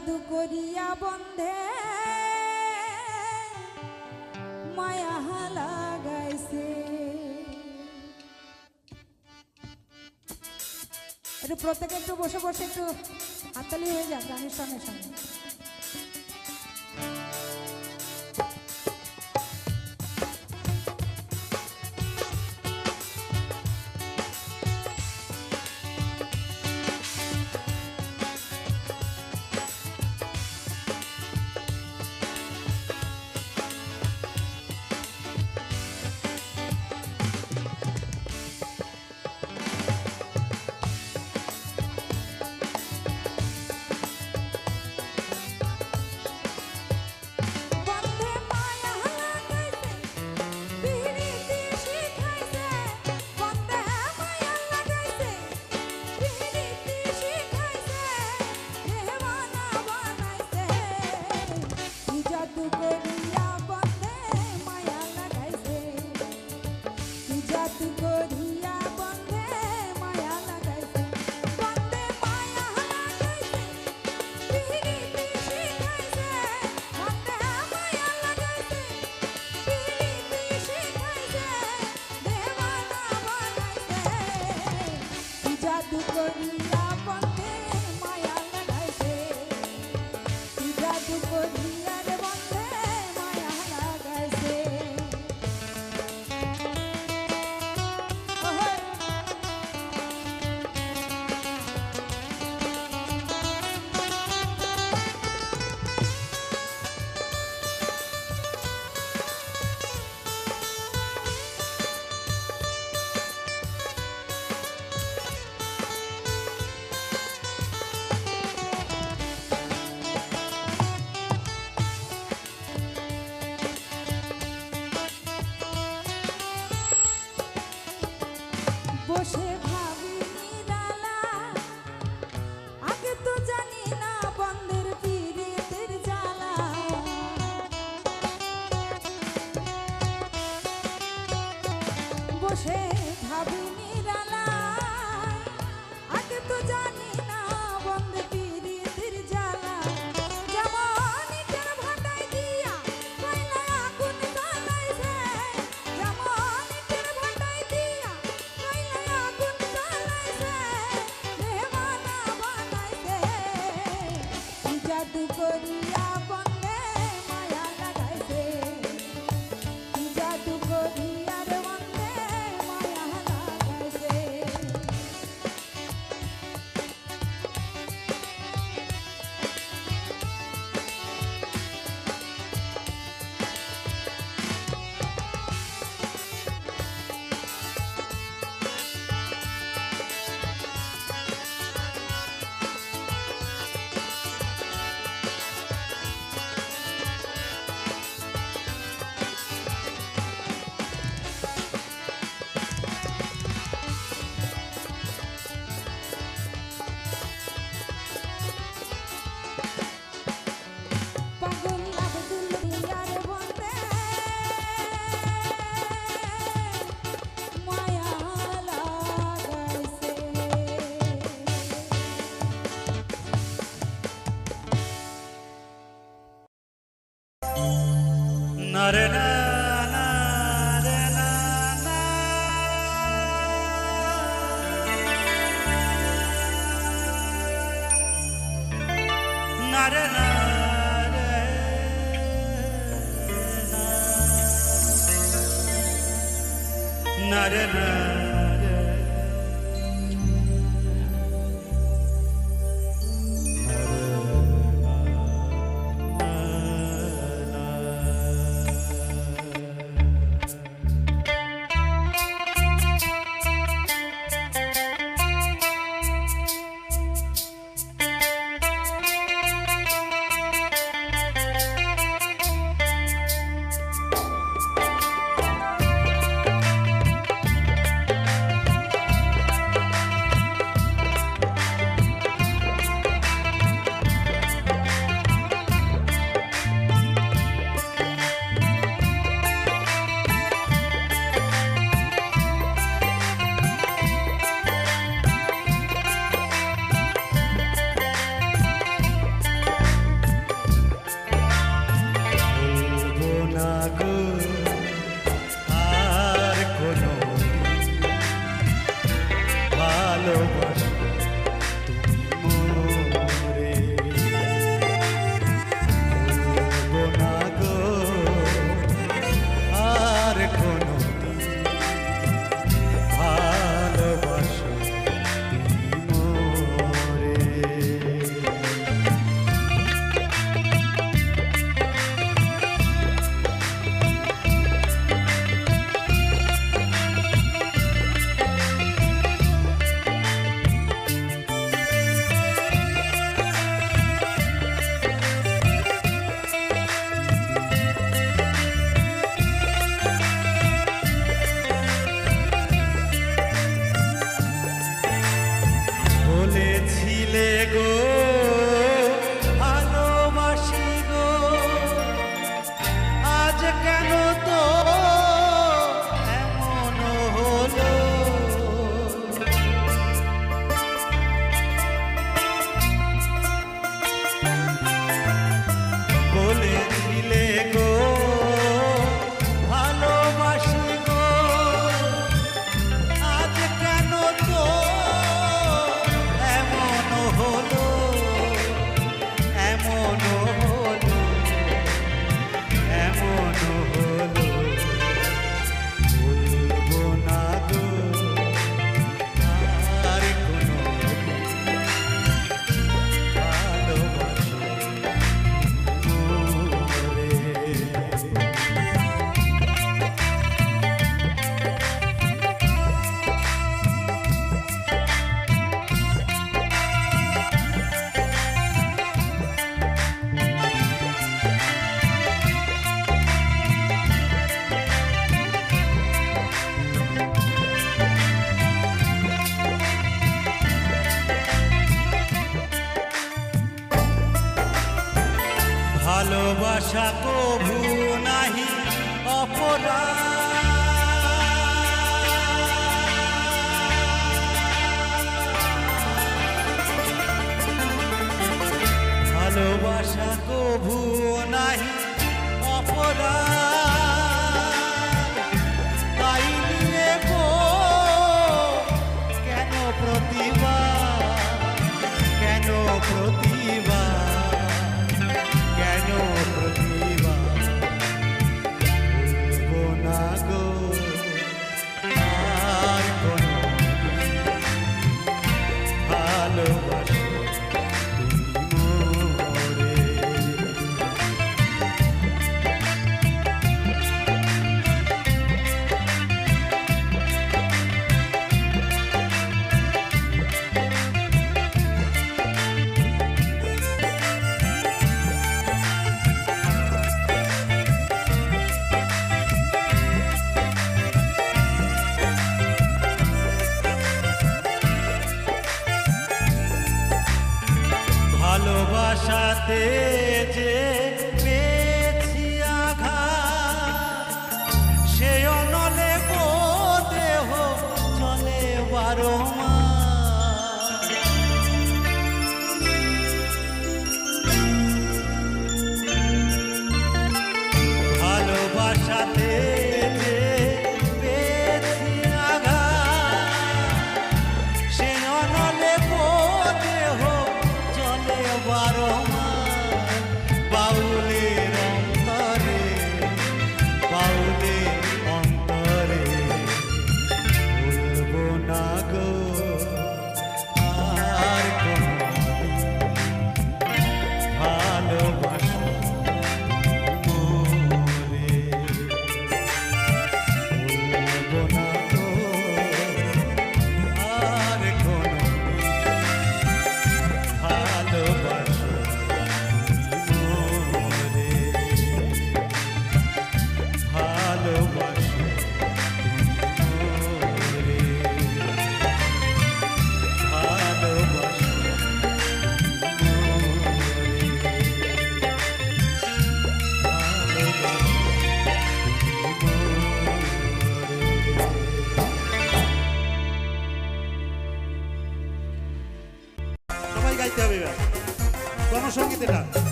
জাদু করিয়া বন্ধে। মায়া লাগাইছে। একটু প্রত্যেকে একটু বসে বসে একটু হাততালি হয়ে যাক গানের সঙ্গে সঙ্গে। Arena. ¡Gracias! ভালোবাসাতে যে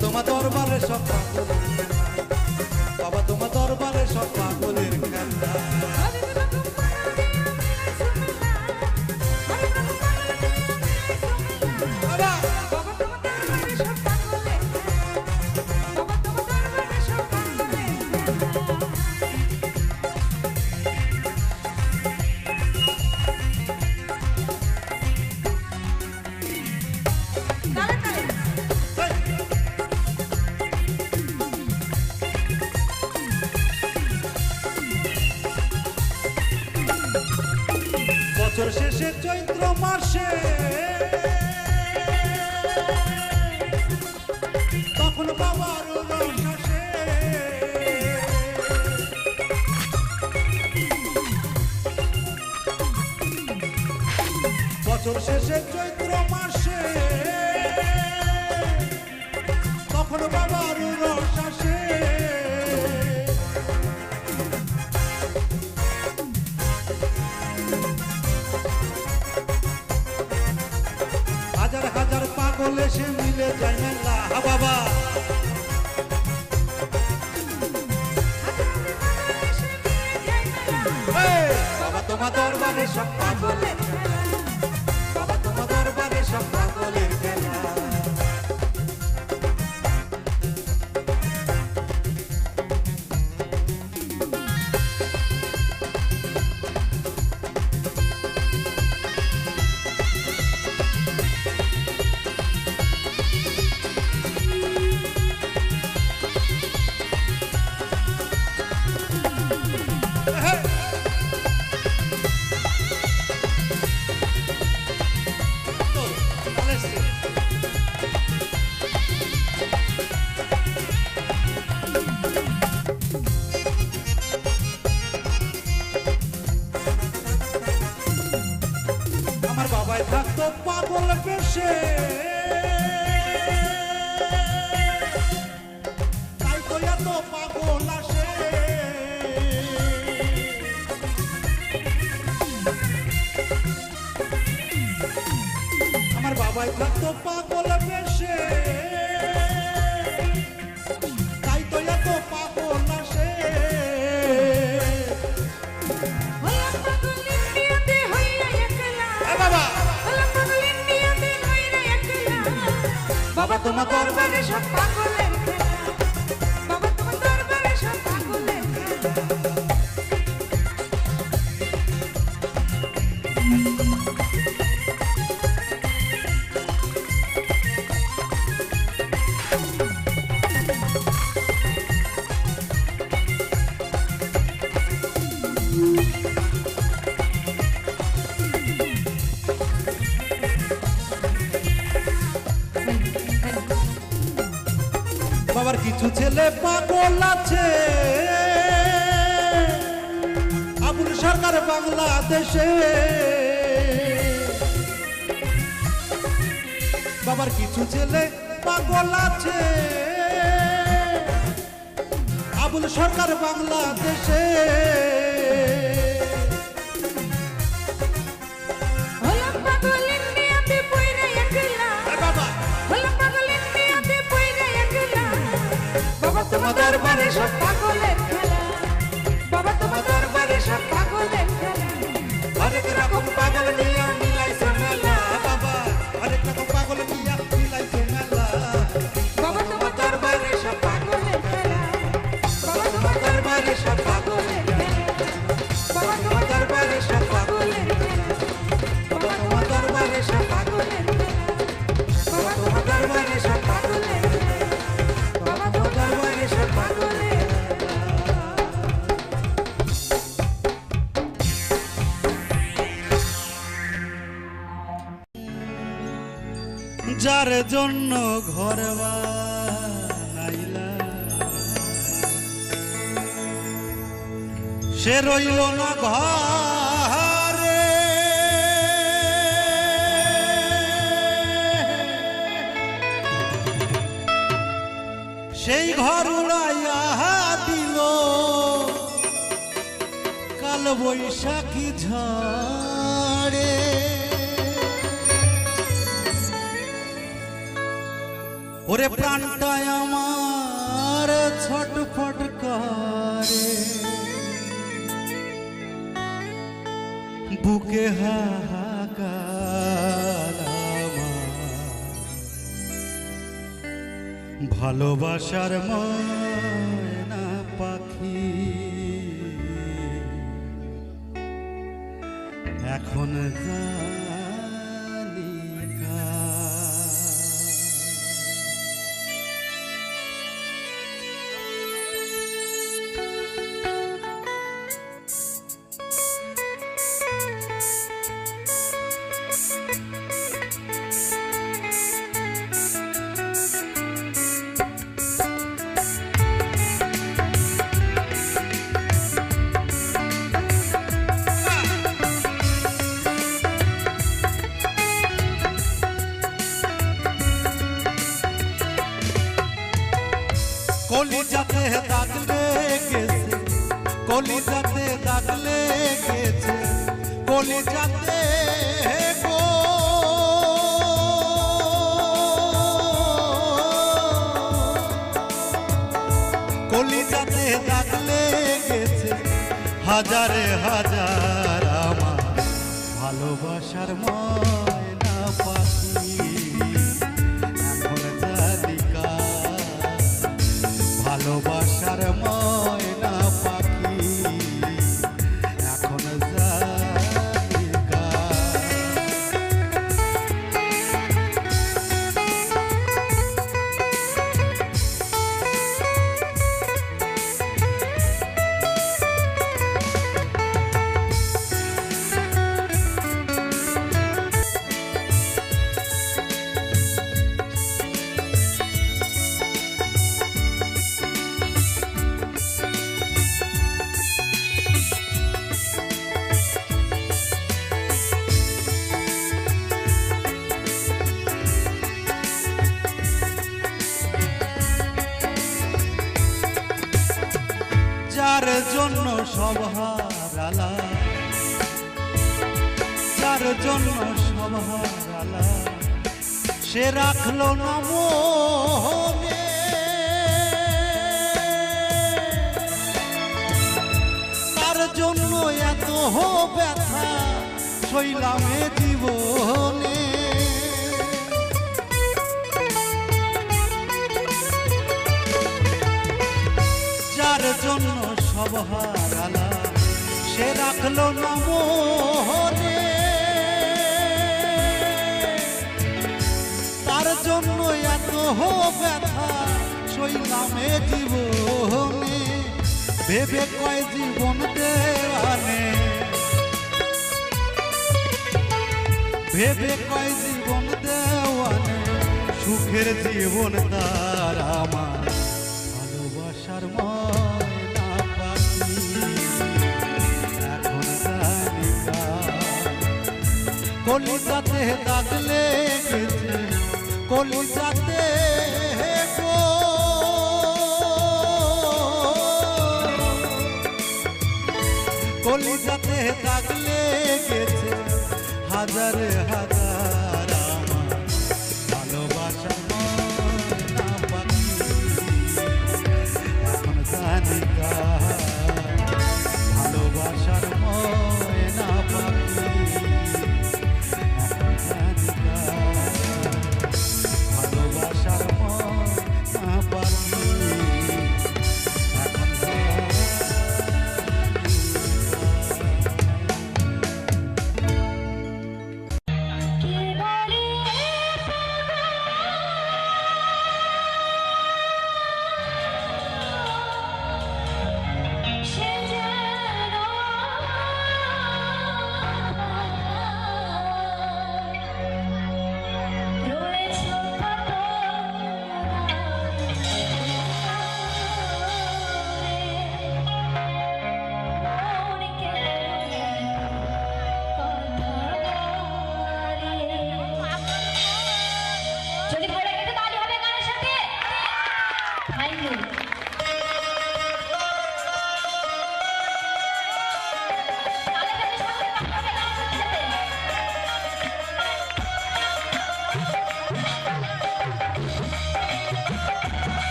তোমার দরবারে সব থাকতো পাগল বেশে। তাই তো এত পাগল আসে। পাগল বাবা। পাগল তোমার দরবারে সব পাগলের কিছু ছেলে পাগল আছে। আবুল সরকার বাংলাদেশে। বাবার কিছু ছেলে পাগল আছে। আবুল সরকার বাংলাদেশে। তোমার দরবারে সব পাগলের খেলা। বাবা তোমার দরবারে সব রকম পাগল নিয়া জন্য ঘর সে রইল না ঘরে। সেই ঘর উড়াইয়া দিল। কাল বৈশাখী ঝড়ে। ওরে প্রাণটায় আমার ছটফট করে বুকে হাহাকার। ভালোবাসার ময়না যাতে গো কলি দাগ লেগেছে হাজারে হাজার আমার ভালোবাসার ময়না পাখি। যার জন্য সব হারালা যার জন্য সব হারালা সে রাখল না মনে তার জন্য এত ব্যথা শৈলামে জীবনে। সে রাখল না মনে তার জন্য এত ব্যথা শৈলামে জীবনে। ভেবে কয় জীবন দেওয়ানে ভেবে কয় জীবন দেওয়ানে সুখের জীবন তার আমার। কলিজাতে দাগ লেগেছে কলিজাতে গো কলিজাতে দাগ লেগেছে হাজার হাজার